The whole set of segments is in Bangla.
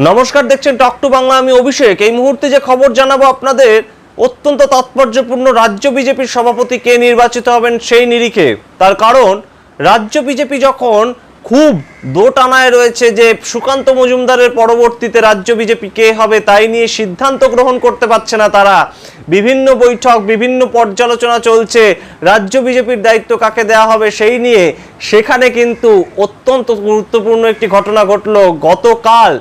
নমস্কার, দেখছেন টক টু বাংলা আমি অভিষেক। এই মুহূর্তে যে খবর জানাব আপনাদের, অত্যন্ত তাৎপর্যপূর্ণ রাজ্য বিজেপির সভাপতি কে নির্বাচিত হবেন সেই নিরিখে। তার কারণ, রাজ্য বিজেপি যখন খুব দোটানায় রয়েছে যে সুকান্ত মজুমদারের পরবর্তীতে রাজ্য বিজেপি কে হবে, তাই নিয়ে সিদ্ধান্ত গ্রহণ করতে পারছে না তারা। বিভিন্ন বৈঠক, বিভিন্ন পর্যালোচনা চলছে, রাজ্য বিজেপির দায়িত্ব কাকে দেওয়া হবে সেই নিয়ে। সেখানে কিন্তু অত্যন্ত গুরুত্বপূর্ণ একটি ঘটনা ঘটলো। গতকাল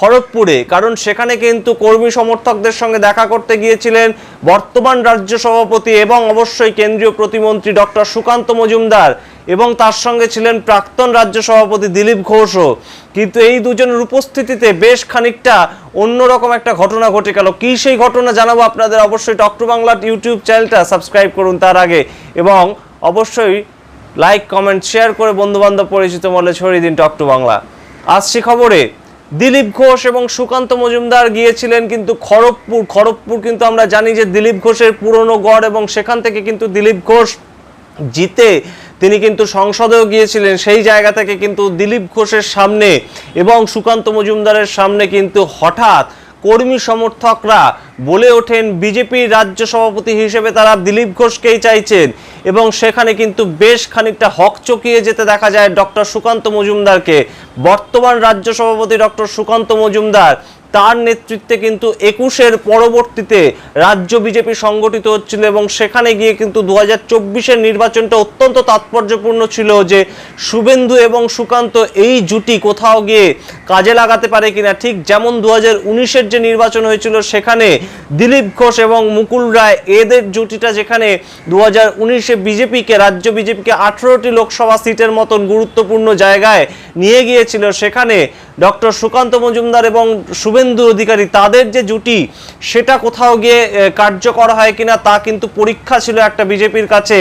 খড়গপুরে, কারণ সেখানে কিন্তু কর্মী সমর্থকদের সঙ্গে দেখা করতে গিয়েছিলেন বর্তমান রাজ্য সভাপতি এবং অবশ্যই কেন্দ্রীয় প্রতিমন্ত্রী ডক্টর সুকান্ত মজুমদার এবং তার সঙ্গে ছিলেন প্রাক্তন রাজ্য সভাপতি দিলীপ ঘোষও। কিন্তু এই দুজনের উপস্থিতিতে বেশ খানিকটা অন্যরকম একটা ঘটনা ঘটে গেল। কি সেই ঘটনা জানাব আপনাদের অবশ্যই ডক্টর বাংলার ইউটিউব চ্যানেলটা সাবস্ক্রাইব করুন তার আগে এবং অবশ্যই লাইক, কমেন্ট, শেয়ার করে বন্ধু বান্ধব পরিচিত মলে ছড়িয়ে দিন টক টু বাংলা। আসছি খবরে। দিলীপ ঘোষ এবং সুকান্ত মজুমদার গিয়েছিলেন কিন্তু খড়গপুর। খড়গপুর কিন্তু আমরা জানি যে দিলীপ ঘোষের পুরনো গড় এবং সেখান থেকে কিন্তু দিলীপ ঘোষ জিতে তিনি কিন্তু সংসদেও গিয়েছিলেন, সেই জায়গা থেকে কিন্তু দিলীপ ঘোষের সামনে এবং সুকান্ত মজুমদারের সামনে কিন্তু হঠাৎ কর্মী সমর্থকরা বলে ওঠেন, বিজেপির রাজ্য সভাপতি হিসেবে তারা দিলীপ ঘোষকেই চাইছেন। এবং সেখানে কিন্তু বেশ খানিকটা হক চকিয়ে যেতে দেখা যায় ডক্টর সুকান্ত মজুমদারকে। বর্তমান রাজ্য সভাপতি ডক্টর সুকান্ত মজুমদার তার নেতৃত্বে কিন্তু একুশের পরবর্তীতে রাজ্য বিজেপি সংগঠিত হচ্ছিল এবং সেখানে গিয়ে কিন্তু দু হাজার নির্বাচনটা অত্যন্ত তাৎপর্যপূর্ণ ছিল যে শুভেন্দু এবং সুকান্ত এই জুটি কোথাও গিয়ে কাজে লাগাতে পারে কিনা। ঠিক যেমন দু হাজার যে নির্বাচন হয়েছিল সেখানে দিলীপ ঘোষ এবং মুকুল রায় এদের জুটিটা যেখানে দু হাজার উনিশে বিজেপিকে, রাজ্য বিজেপিকে আঠেরোটি লোকসভা সিটের মতন গুরুত্বপূর্ণ জায়গায় নিয়ে গিয়েছিল। সেখানে ডক্টর সুকান্ত মজুমদার এবং শুভেন্দু অধিকারী, তাদের যে জুটি, সেটা কোথাও গিয়ে কার্যকর হয় কিনা তা কিন্তু পরীক্ষা ছিল একটা বিজেপির কাছে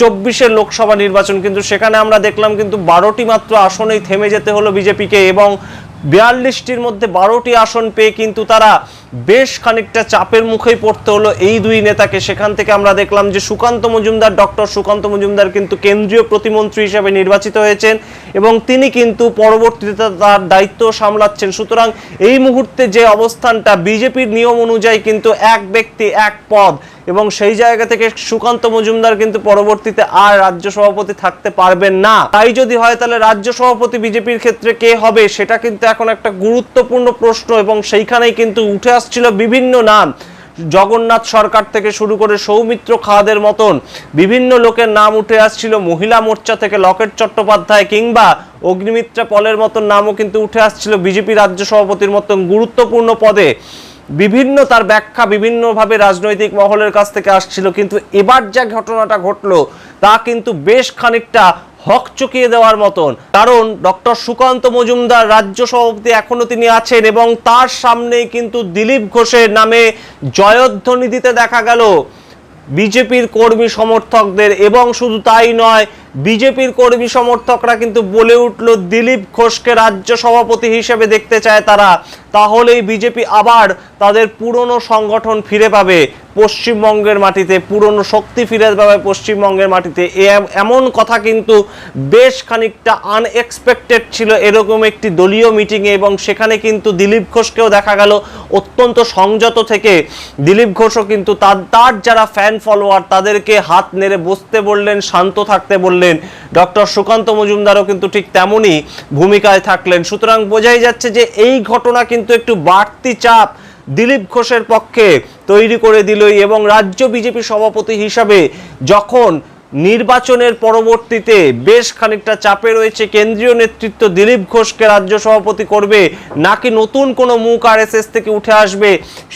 চব্বিশের লোকসভা নির্বাচন। কিন্তু সেখানে আমরা দেখলাম কিন্তু বারোটি মাত্র আসনেই থেমে যেতে হলো বিজেপিকে এবং বিয়াল্লিশটির মধ্যে বারোটি আসন পেয়ে কিন্তু তারা বেশ খানিকটা চাপের মুখেই পড়তে হলো এই দুই নেতাকে। সেখান থেকে আমরা দেখলাম যে সুকান্ত মজুমদার, ডক্টর সুকান্ত মজুমদার কিন্তু কেন্দ্রীয় প্রতিমন্ত্রী হিসেবে নির্বাচিত হয়েছেন এবং তিনি কিন্তু পরবর্তীতে তার দায়িত্ব সামলাচ্ছেন। সুতরাং এই মুহূর্তে যে অবস্থানটা, বিজেপির নিয়ম অনুযায়ী কিন্তু এক ব্যক্তি, এক পদ এবং সেই জায়গা থেকে সুকান্ত মজুমদার কিন্তু পরবর্তীতে আর রাজ্য সভাপতি থাকতে পারবেন না। তাই যদি হয় তাহলে রাজ্য সভাপতি বিজেপির ক্ষেত্রে কে হবে সেটা কিন্তু এখন একটা গুরুত্বপূর্ণ প্রশ্ন এবং সেইখানেই কিন্তু উঠে আসছিল বিভিন্ন নাম। জগন্নাথ সরকার থেকে শুরু করে সৌমিত্র খাদের মতন বিভিন্ন লোকের নাম উঠে আসছিল। মহিলা মোর্চা থেকে লকেট চট্টোপাধ্যায় কিংবা অগ্নিমিত্রা পলের মতন নামও কিন্তু উঠে আসছিল। বিজেপি রাজ্য সভাপতির মতন গুরুত্বপূর্ণ পদে। বিভিন্ন তার ব্যাখ্যা বিভিন্নভাবে রাজনৈতিক মহলের কাছ থেকে আসছিল, কিন্তু এবার যা ঘটনাটা ঘটলো, তা কিন্তু বেশ খানিকটা হক চকিয়ে দেওয়ার মতন। কারণ ডক্টর সুকান্ত মজুমদার রাজ্য সভাপতি এখনও তিনি আছেন এবং তার সামনেই কিন্তু দিলীপ ঘোষের নামে জয়ধ্বনি দিতে দেখা গেল। বিজেপির কর্মী সমর্থকদের, এবং শুধু তাই নয় বিজেপির কর্মী সমর্থকরা কিন্তু বলে উঠল, দিলীপ ঘোষকে রাজ্য সভাপতি হিসেবে দেখতে চায় তারা। তাহলেই বিজেপি আবার তাদের পুরনো সংগঠন ফিরে পাবে। পশ্চিমবঙ্গের মাটিতে, পুরনো শক্তি ফিরে পাবে পশ্চিমবঙ্গের মাটিতে। এমন কথা কিন্তু বেশ খানিকটা আনএক্সপেক্টেড ছিল এরকম একটি দলীয় মিটিংয়ে এবং সেখানে কিন্তু দিলীপ ঘোষকেও দেখা গেল অত্যন্ত সংযত থেকে। দিলীপ ঘোষও কিন্তু তার তার যারা ফ্যান ফলোয়ার তাদেরকে হাত নেড়ে বসতে বললেন, শান্ত থাকতে বললেন। ডক্টর সুকান্ত মজুমদারও কিন্তু ঠিক তেমনই ভূমিকায় থাকলেন। সুতরাং বোঝাই যাচ্ছে যে এই ঘটনা কিন্তু একটু বাড়তি চাপ দিলীপ ঘোষের পক্ষে তৈরি করে দিলই এবং রাজ্য বিজেপি সভাপতি হিসাবে যখন নির্বাচনের পরবর্তীতে বেশ খানিকটা চাপে রয়েছে কেন্দ্রীয় নেতৃত্ব। দিলীপ ঘোষকে রাজ্য সভাপতি করবে, নাকি নতুন কোনো মুখ আরএসএস থেকে উঠে আসবে?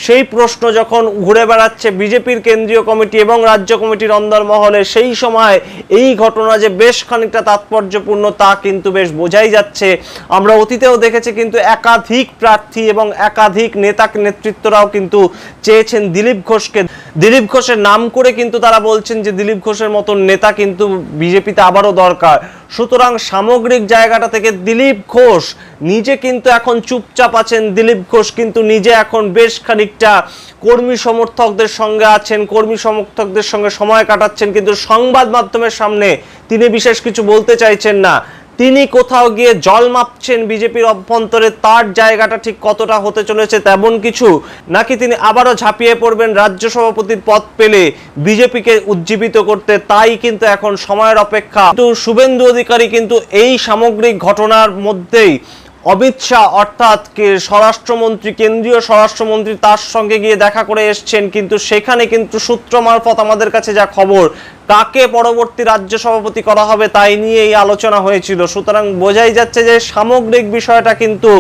সেই প্রশ্ন যখন ঘুরে বেড়াচ্ছে বিজেপির কেন্দ্রীয় কমিটি এবং রাজ্য কমিটির অন্দরমহলে সেই সময় এই ঘটনা যে বেশ খানিকটা তাৎপর্যপূর্ণ, তা কিন্তু বেশ বোঝাই যাচ্ছে। আমরা অতীতেও দেখেছি কিন্তু একাধিক প্রার্থী এবং একাধিক নেতা নেতৃত্বরাও কিন্তু চেয়েছেন দিলীপ ঘোষকে। দিলীপ ঘোষের নাম করে কিন্তু তারা বলছেন যে দিলীপ ঘোষের মতন নেতা কিন্তু বিজেপিতে আবারও দরকার। সুতরাং সামগ্রিক জায়গাটা থেকে দিলীপ ঘোষ, নিজে কিন্তু এখন চুপচাপ আছেন দিলীপ ঘোষ, কিন্তু নিজে এখন বেশ খানিকটা কর্মী সমর্থকদের সঙ্গে আছেন, কর্মী সমর্থকদের সঙ্গে সময় কাটাচ্ছেন, কিন্তু সংবাদ মাধ্যমের সামনে তিনি বিশেষ কিছু বলতে চাইছেন না। তিনি কোথাও গিয়ে জল মাপছেন বিজেপির অভ্যন্তরে, তার জায়গাটা ঠিক কতটা হতে চলেছে তেমন কিছু, নাকি তিনি আবারও ঝাঁপিয়ে পড়বেন রাজ্য সভাপতির পদ পেলে বিজেপিকে উজ্জীবিত করতে? তাই কিন্তু এখন সময়ের অপেক্ষা। কিন্তু শুভেন্দু অধিকারী কিন্তু এই সামগ্রিক ঘটনার মধ্যেই অমিত শাহ, অর্থাৎ স্বরাষ্ট্রমন্ত্রী, কেন্দ্রীয় স্বরাষ্ট্রমন্ত্রী, তার সঙ্গে গিয়ে দেখা করে এসছেন। কিন্তু সেখানে কিন্তু সূত্র মারফত আমাদের কাছে যা খবর, কাকে পরবর্তী রাজ্য সভাপতি করা হবে তাই নিয়ে এই আলোচনা হয়েছিল। সুতরাং বোঝাই যাচ্ছে যে সামগ্রিক বিষয়টা কিন্তু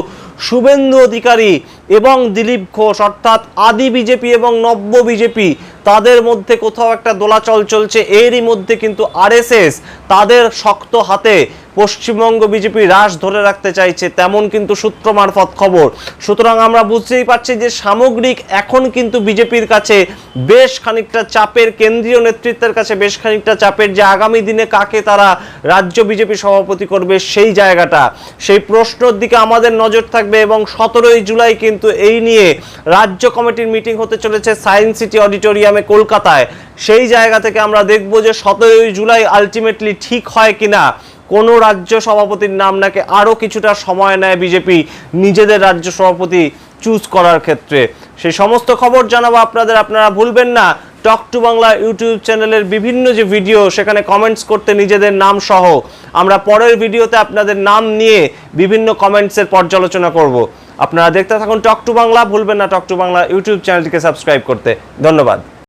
শুভেন্দু অধিকারী এবং দিলীপ ঘোষ, অর্থাৎ আদি বিজেপি এবং নব্য বিজেপি, তাদের মধ্যে কোথাও একটা দোলাচল চলছে। এরই মধ্যে কিন্তু আরএসএস তাদের শক্ত হাতে পশ্চিমবঙ্গ বিজেপি রাশ ধরে রাখতে চাইছে, তেমন কিন্তু সূত্র মারফত খবর। সুতরাং আমরা বুঝতেই পারছি যে সামগ্রিক এখন কিন্তু বিজেপির কাছে বেশ খানিকটা চাপের, কেন্দ্রীয় নেতৃত্বের কাছে বেশ খানিকটা চাপের যে আগামী দিনে কাকে তারা রাজ্য বিজেপি সভাপতি করবে সেই জায়গাটা। সেই প্রশ্নর দিকে আমাদের নজর থাকবে এবং সতেরোই জুলাই কিন্তু এই নিয়ে রাজ্য কমিটির মিটিং হতে চলেছে সায়েন্স সিটি অডিটোরিয়ামে কলকাতায়। সেই জায়গা থেকে আমরা দেখব যে সতেরোই জুলাই আলটিমেটলি ঠিক হয় কিনা। কোনো রাজ্য সভাপতির নাম নাকি আরও কিছুটা সময় নেয় বিজেপি নিজেদের রাজ্য সভাপতি চুজ করার ক্ষেত্রে? সেই সমস্ত খবর জানাব আপনাদের। আপনারা ভুলবেন না। টক টু বাংলা ইউটিউব চ্যানেলের বিভিন্ন যে ভিডিও, সেখানে কমেন্টস করতে নিজেদের নাম সহ। আমরা পরের ভিডিওতে আপনাদের নাম নিয়ে বিভিন্ন কমেন্টসের পর্যালোচনা করব। আপনারা দেখতে থাকুন টক টু বাংলা। ভুলবেন না টক টু বাংলা ইউটিউব চ্যানেলটিকে সাবস্ক্রাইব করতে। ধন্যবাদ।